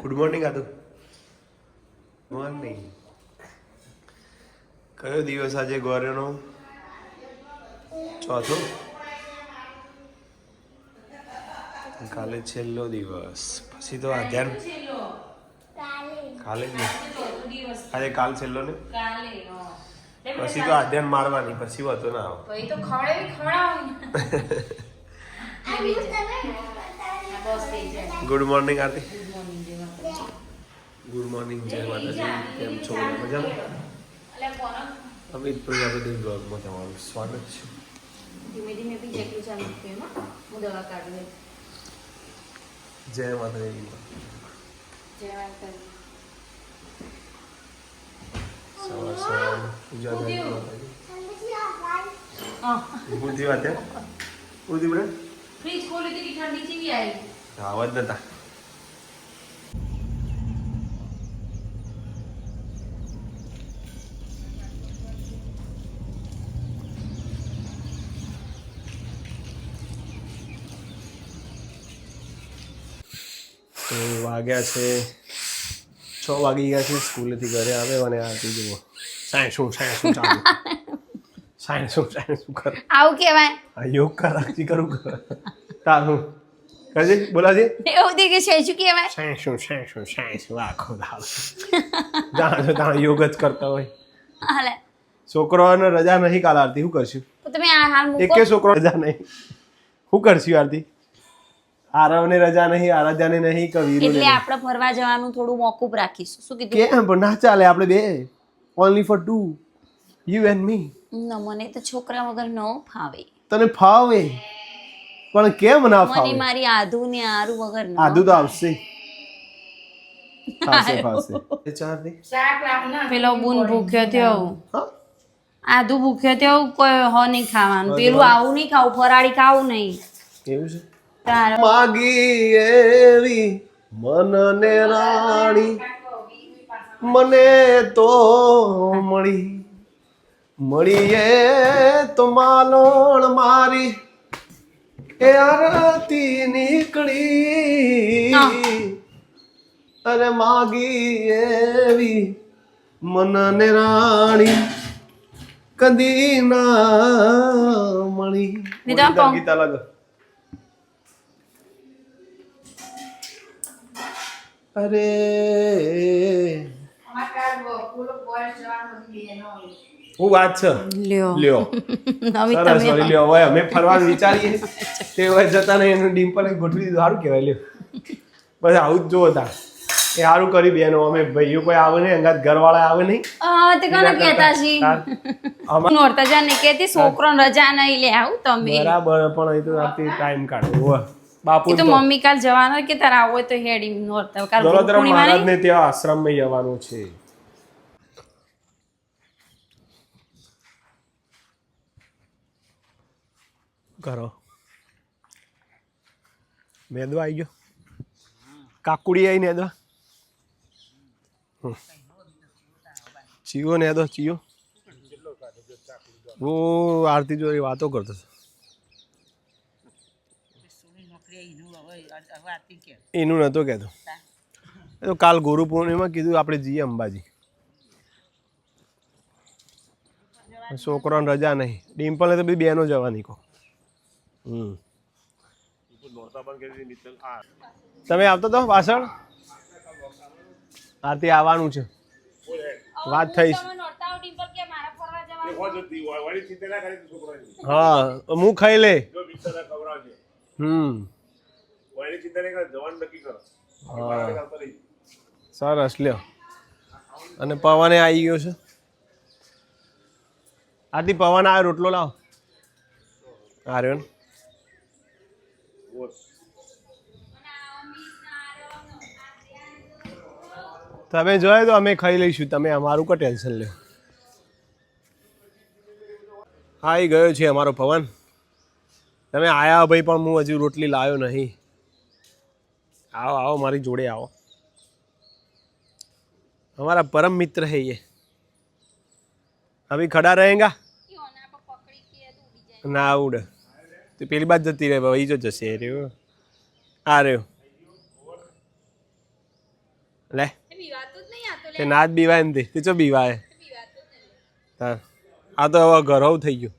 Good morning આદુ morning કયો દિવસ આજે ગોરેનો? ચોથો? કાલે છેલ્લો દિવસ. પછી તો આધ્યાન કાલે. જ આજે કાલ છેલ્લો ને? પછી તો આધ્યાન મારવાની પછી વાતો ના આવે. Good morning Aarti good morning જય માતાજી. ગુડ મોર્નિંગ જય માતાજી કેમ છો? મજામાં? અમિત પ્રજાપતિ બ્લોગમાં તમારું સ્વાગત છે. ધીમે ધીમે બી જેટલું ચાલુ થયું હું દવા કાઢી જય માતાજી. જય માતાજી. સવાર સવાર પૂજા કરી માતાજી. હા. બુદ્ધિ વાત હે બુદ્ધિ બને ફ્રીજ ખોલી હતી ઠંડી આવી. આવાજ નતા તો વાગ્યા છે. છ વાગી ગયા છે સ્કૂલેથી ઘરે આવે અને આરતી જુઓ. સાયન્સ શું સાયન્સ શું ચાલુ? સાયન્સ શું સાયન્સ શું કર? આવું કહેવાય. આ યોગ કરાવતી કરું તારું કરજે બોલાજે એવું દે કે સાયન્સ શું કહેવાય? સાયન્સ શું સાયન્સ શું સાયન્સ શું? આખો દાડો જાણ છો તાણ યોગ જ કરતા હોય. હાલે. છોકરોને રજા નહીં કાલ આરતી. શું કરશું? તમે આ હાલ મૂકો. એકે છોકરો રજા નહીં. શું કરશું આરતી? આરવને રજા નહીં આરાધ્યાને નહીં કવિ એટલે. આપણે ફરવા જવાનું થોડું મોકૂફ રાખીશું. શું કીધું? કેમ? પણ ના ચાલે આપણે બે. Only for two you and me ન મને તો છોકરા વગર ન ફાવે. તને ફાવે? પણ કેમ ના મને મારી આધુ ને આરુ વગર ન આદુ તો આવશે. ફાશે એ ચાર રાખના પેલો બુન ભૂખ્યો થયો. હા. આધુ ભૂખ્યો થયો કોઈ હો નહીં ખાવાનું. પેલું આવું નહીં ખાવું ફરાળી ખાવું નહીં. એવું છે? માગી એવી મનને રાણી. મને તો મળી. મળીએ તો માલોણ મારી. એ આરતી નીકળી. અરે માગી એવી મનને રાણી. કદી ના મળી. ગીતા લાગો. અરે. હું વાત છે? લ્યો. લ્યો. સરસ તમે લ્યો. હવે અમે ફરવાનું વિચારીએ. તે હવે જતા નહીં એનું ડિમ્પલ ગોઠવી દીધું. સારું કહેવાય લ્યો. બસ આવું જ જોવો તા એ સારું કરી બેનો. અમે ભાઈઓ કોઈ આવે નહીં અંગાત ઘરવાળા આવે નહીં. આ તે કોને કહેતા છી? નોરતા જાને કહેતી છોકરો રજા નહીં લે આવું તમે. બરાબર પણ અહીં તો આપતી ટાઈમ કાઢો. બાપુ તો મમ્મી કાલ જવાના કે તારે આવો હોય તો હેડી તો કાલ દોલતરામ? મહારાજને ત્યાં આશ્રમમાં જવાનું છે. કરો મેંદવા આવી ગયો. કાકુડી આવી નેદો હમ. ને નેદો ચીયો. હું આરતી જોડે વાતો કરતો હતો. એનું નહોતો કહેતો. એ તો કાલ ગુરુ પૂર્ણિમા કીધું આપણે જઈએ અંબાજી. છોકરાને રજા નહીં. ડિમ્પલને તો બધી બહેનો જવાની કહો હમ. તમે આવતો તો પાછળ? આરતી આવવાનું છે. વાત થઈ. છે ડિમ્પલ હા હું ખાઈ લે. હમ. સરસ લ્યો. અને પવને આવી ગયો છે? આથી પવન આવ્યો રોટલો લાવ. ને. તમે જોયે તો અમે ખાઈ લઈશું. તમે અમારું કો ટેન્શન લ્યો. આવી ગયો છે અમારો પવન. તમે આયા ભાઈ પણ હું હજુ રોટલી લાવ્યો નહીં. આવો આવો મારી જોડે આવો हमारा परम मित्र है ये अभी खड़ा रहेगा ના ઉડે તો પેલી બાદ જતી રહે ભાઈ જો જશે એ રહ્યો આ રહ્યો લે તે ના જ બીવાય એમ તે ચો બીવાય હા આ તો હવે ઘરવ થઈ ગયું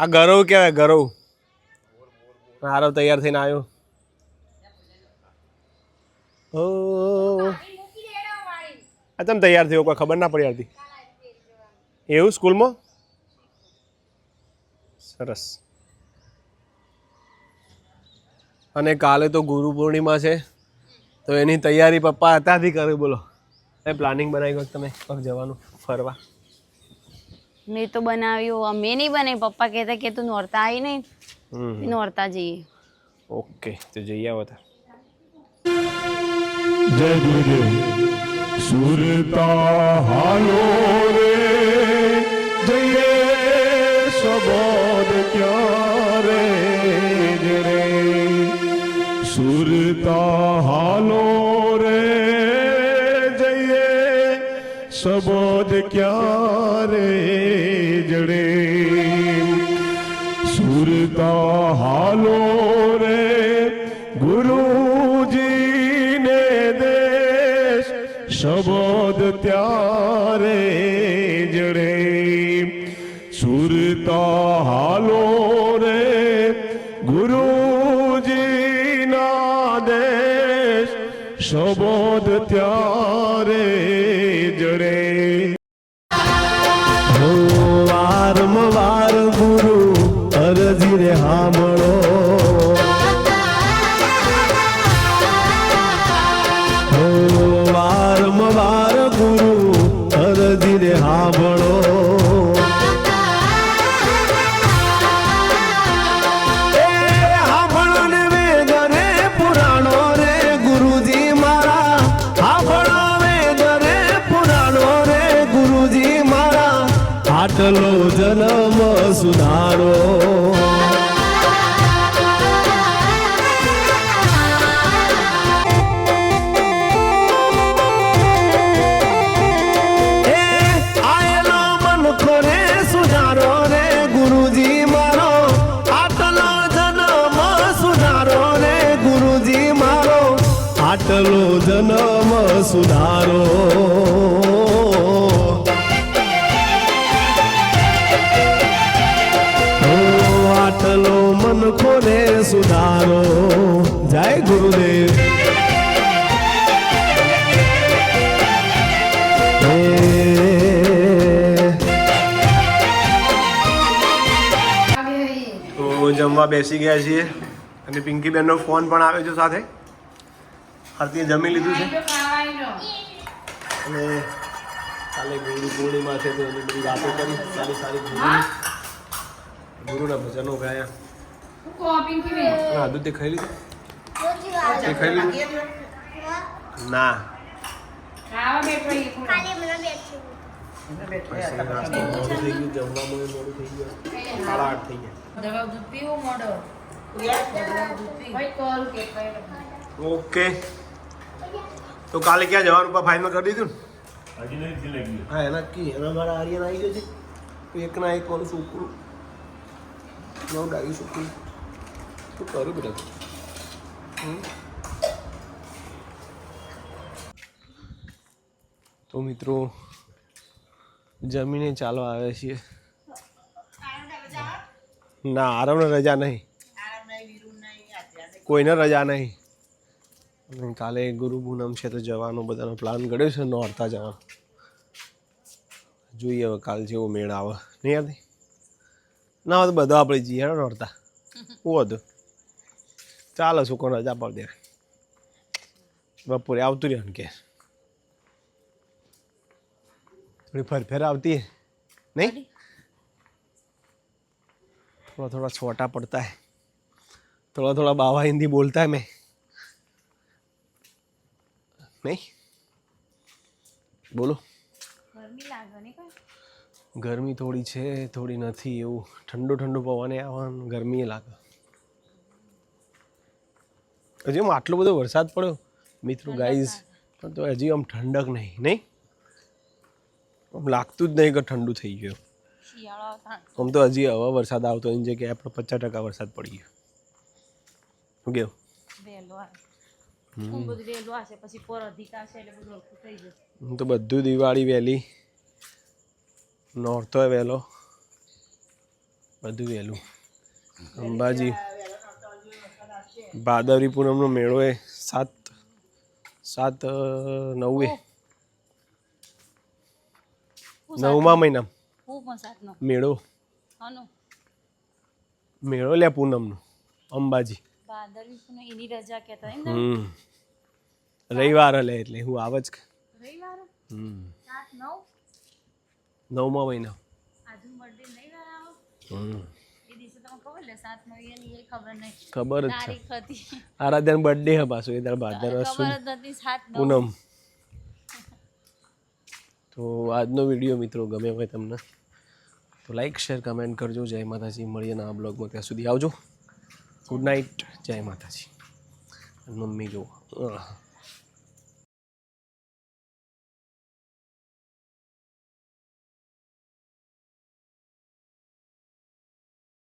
આ ગરવ કહેવાય ગરવ હારો તૈયાર થઈને આવ્યો. ઓ. આ તમે તૈયાર થયો? કોઈ ખબર ના પડી આવતી એવું સ્કૂલમાં? સરસ. અને કાલે તો ગુરુ પૂર્ણિમા છે, તો એની તૈયારી પપ્પા હતાથી કરી, બોલો. એ પ્લાનિંગ બનાવી ગયો તમે પગ જવાનું, ફરવા. મેં તો બનાવ્યું, અમે નહીં બનાવી પપ્પા કહેતા કે તું નોરતા આવી નહીં. નોરતા જઈએ ઓકે તો જઈ આવો તા જય ગુરુદેવ સુરતા હાલો ગુરુજીને દેશ શબદ ત્યારે જડે સુરતા હાલો રે ગુરુજીના દેશ શબદ ત્યારે આટલો મનખો ને સુધારો. જય ગુરુદેવ. તો જમવા બેસી ગયા છીએ અને પિંકી બેનનો ફોન પણ આવે છે સાથે. આરતીએ જમી લીધું છે. અને કાલે ગુરુ પૂર્ણિમા છે, તો એની બધી વાતો કરી, સારી સારી ગુરુના ભજનો ગાયા હા દૂધ તે ખાઈ લીધું? ખાઈ લીધું? ના. મોડું થઈ ગયું જમવામાં મોડું થઈ ગયું. થઈ ગયા. ઓકે. તો કાલે ક્યાં જવાનું પા? ફાઇનલ કરી દીધું ને? હા એના કી એના મારા આર્યન આવી ગયો છે. તો એકના એક કોનું છોકરું નવ ડાયું છોકરું શું કરું બેટા? તો મિત્રો, જમીને ચાલવા આવે છીએ. ના આરામને રજા નહીં. કોઈને રજા નહીં. કાલે ગુરુ પૂનમ છે તો જવાનો બધાનો પ્લાન કર્યો છે, નોરતા જવાનો. જોઈએ હવે કાલ જેવો મેળ આવે. નહીં આવતી? ના તો બધો આપણે જઈએ હેડો નોરતા હું હતું ચાલો છોકરો રજા પાડી દે. બપોરે આવતું રહ્યો કે. થોડી ફરફેર આવતી નહીં? થોડા થોડા છોટા પડતા હે. થોડા થોડા બાવા હિન્દી બોલતા મેં. નહીં? બોલો. ગરમી થોડી છે થોડી નથી એવું. ઠંડો ઠંડો પવને આવવાનું ગરમી લાગે. હજી આમ આટલો બધો વરસાદ પડ્યો? મિત્રો ગાઈઝ પણ તો હજી આમ ઠંડક નહીં નહીં? આમ લાગતું જ નહીં કે ઠંડુ થઈ ગયું. આમ તો હજી હવે વરસાદ આવતો એની જગ્યાએ આપણે પચાસ ટકા વરસાદ પડી ગયો. શું કેવું તો બધું દિવાળી વહેલી નોરતો વહેલો બધું વહેલું અંબાજી. ભાદરવી પૂનમનો મેળો એ સાત સાત નવે. નવમા મહિના મેળો. મેળો લે પૂનમનો. અંબાજી. રવિવાર લે એટલે હું આવજ જ રવિવાર? હમ. નવ? નવમા મહિના. ખબર જ છે. આરાધ્યાન બર્થડે હે પાછું એ દાળ ભાદર પૂનમ. તો આજનો વીડિયો મિત્રો ગમે હોય તમને તો લાઈક શેર કમેન્ટ કરજો. જય માતાજી. મળીએ ના બ્લોગમાં. ત્યાં સુધી આવજો. ગુડ નાઇટ જય માતાજી. મમ્મી જુઓ.